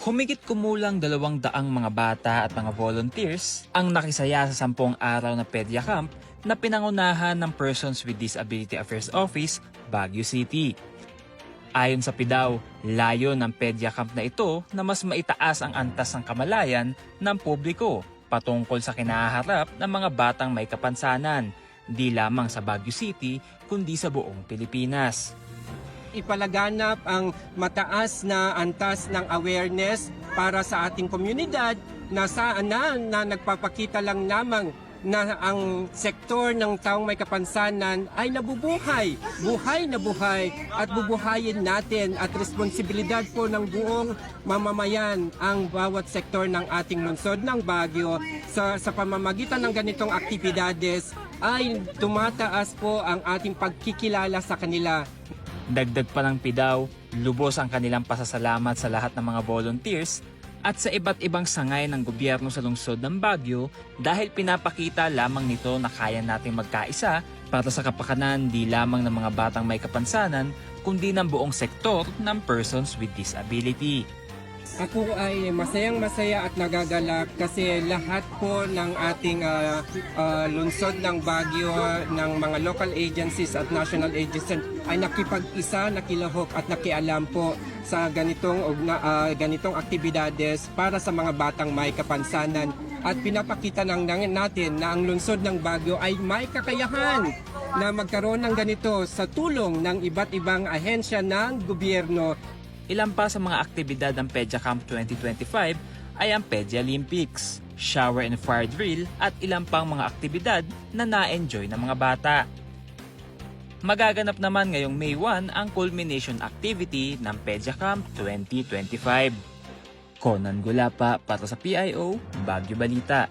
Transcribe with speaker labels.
Speaker 1: Humigit kumulang dalawang daang mga bata at mga volunteers ang nakisaya sa sampung araw na Pedia Camp na pinangunahan ng Persons with Disability Affairs Office, Baguio City. Ayon sa PIDAW, layo ng Pedia Camp na ito na mas maitaas ang antas ng kamalayan ng publiko patungkol sa kinaharap ng mga batang may kapansanan, di lamang sa Baguio City kundi sa buong Pilipinas.
Speaker 2: Ipalaganap ang mataas na antas ng awareness para sa ating komunidad na saan na, na nagpapakita lang namang na ang sektor ng taong may kapansanan ay nabubuhay, buhay na buhay. At bubuhayin natin at responsibilidad po ng buong mamamayan ang bawat sektor ng ating lungsod ng Baguio. Sa, sa pamamagitan ng ganitong aktibidades ay tumataas po ang ating pagkikilala sa kanila
Speaker 1: Dagdag pa ng PIDAW, lubos ang kanilang pasasalamat sa lahat ng mga volunteers at sa iba't ibang sangay ng gobyerno sa lungsod ng Baguio dahil pinapakita lamang nito na kaya nating magkaisa para sa kapakanan di lamang ng mga batang may kapansanan kundi ng buong sektor ng persons with disability.
Speaker 2: Ako ay masayang masaya at nagagalak kasi lahat po ng ating ah, ah, lungsod ng Baguio, ng mga local agencies at national agencies ay nakipag-isa, nakilahok at nakialam po sa ganitong, ah, ganitong aktibidades para sa mga batang may kapansanan. At pinapakita ng- natin na ang lungsod ng Baguio ay may kakayahan na magkaroon ng ganito sa tulong ng iba't ibang ahensya ng gobyerno
Speaker 1: Ilan pa sa mga aktibidad ng Pedia Camp 2025 ay ang Pedia Olympics, shower and fire drill at ilang pang mga aktibidad na na-enjoy ng mga bata. Magaganap naman ngayong May 1 ang culmination activity ng Pedia Camp 2025. Conan Gulapa para sa PIO, Baguio Balita.